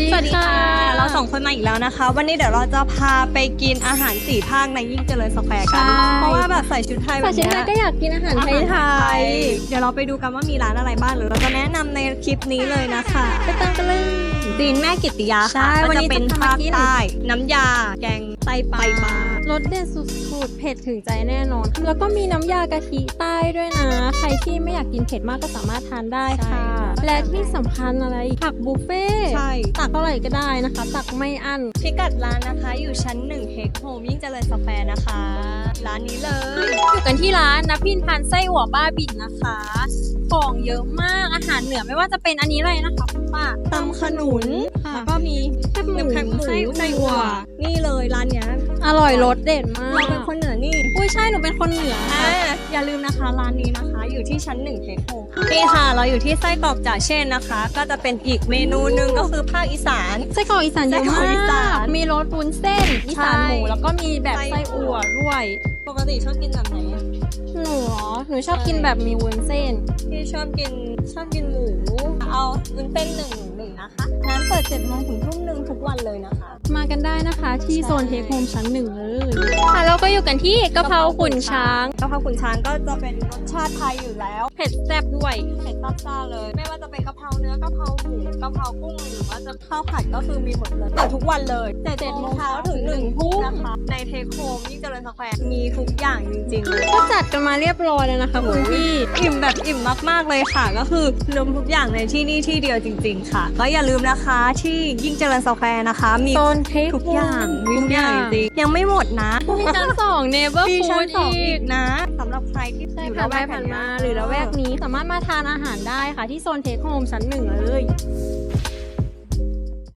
ดีสวัสดีค่ะเราสองคนมาอีกแล้วนะคะ วันนี้เดี๋ยวเราจะพาไปกินอาหารสี่ภาคในยิ่งเจริญสแควร์กันใช่เพราะว่าแบบใส่ชุดไทยแบแต่บฉันเนี้ยก็อยากกินอาหารไทยไทยเดี๋ยวเราไปดูกันว่ามีร้านอะไรบ้างหรือเราจะแนะนำในคลิปนี้เลยนะคะไปตามกันเลยจีนแม่กิตติยาใช่ค่ะก็วันจะนี้เป็นจะพาภาคกินใต้น้ำยา แกงไตปลาปลารสเด็ดสุดๆเผ็ดถึงใจแน่นอน แล้วก็มีน้ำยากะทิใต้ด้วยนะ ใครที่ไม่อยากกินเผ็ดมากก็สามารถทานได้ค่ะ และที่สำคัญอะไรผักบุฟเฟ่ต์ใช่ ตักเท่าไหร่ก็ได้นะคะ ตักไม่อั้น พิกัดร้านนะคะ อยู่ชั้นหนึ่งเทคโฮมยิ่งเจริญสแควร์นะคะ ร้านนี้เลย อยู่กันที่ร้านนะพินพันไส้หัวบ้าบินนะคะ ของเยอะมากอาหารเหนือไม่ว่าจะเป็นอันนี้เลยนะคะคุณป้าตำขนุนค่ะ แล้วก็ ไส้ไส้อั่อั่ววนี่เลยร้านเนี้ยอร่อยรสเด็ดมากเราเป็นคนเหนือนี่อุ้ยใช่หนูเป็นคนเหนืออ่าค่ะอย่าลืมนะคะร้านนี้นะคะ อยู่ที่ชั้นหนึ่งเทคโฮมนี่ค่ะเราอยู่ที่ไส้กรอกจ่าเช่นนะคะ ก็จะเป็นอีกเมนูหนึ่งก็คือภาคอีสาน ไส้กรอกอีสานเยอะไส้กรอกมาอีสาน กมีรสวุ้นเส้นอีสานหมูใช่แล้วก็มีแบบไส้ไส้อั่วด้วย ปกติชอบกินแบบไหนอะหนูเหรอหนูชอบใช่กินแบบมีวุ้นเส้นที่ชอบกินชอบกินหมู เอาวุ้นเส้นหนึ่งหนึ่งนะคะ ร้านเปิดเจ็ดโมงถึงทุ่มหนึ่งทุกวันเลยนะคะ มากันได้นะคะที่ใช่โซนเทคโฮมชั้นหนึ่งเลย ค่ะแล้วก็อยู่กันที่กะเพราขุนช้างกะเพราขุนช้างก็จะเป็นรสชาติไทยอยู่แล้ว เผ็ดแซ่บด้วย เผ็ดซับซ่าเลย ไม่ว่าจะเป็นกะเพราเนื้อกะเพราหมูกะเพรากุ้งหรือว่าจะข้าวผัดก็คือมีหมดเลยเปิดทุกวันเลยแต่เจ็ดโมงเช้าถึงหนึ่งทุ่มนะคะ ในเทคโฮมยิ่งเจริญสแควร์มีทุกอย่างจริงๆเลยก็จัดกันมาเรียบร้อยแล้วนะคะคุณพี่ อิ่มแบบอิ่มมากๆเลยค่ะ ก็คือรวมทุกอย่างในที่นี่ที่เดียวจริง ๆ ค่ะ ก็อย่าลืมนะคะที่ยิ่งเจริญสแควร์นะคะ มีโซนเทคทุกอย่างมีทุกอย่างจริงๆยังไม่หมดนะมีชั้นสองเนเบอร์มีฟูชั้นดสองอีอีกกนะสำหรับใครที่ใช่อยู่ผ่านละไปแวกผ่านมาแถวหรือละแวกนี้สามารถมาทานอาหารได้ค่ะที่โซนเทคโฮมชั้นหนึ่งเลย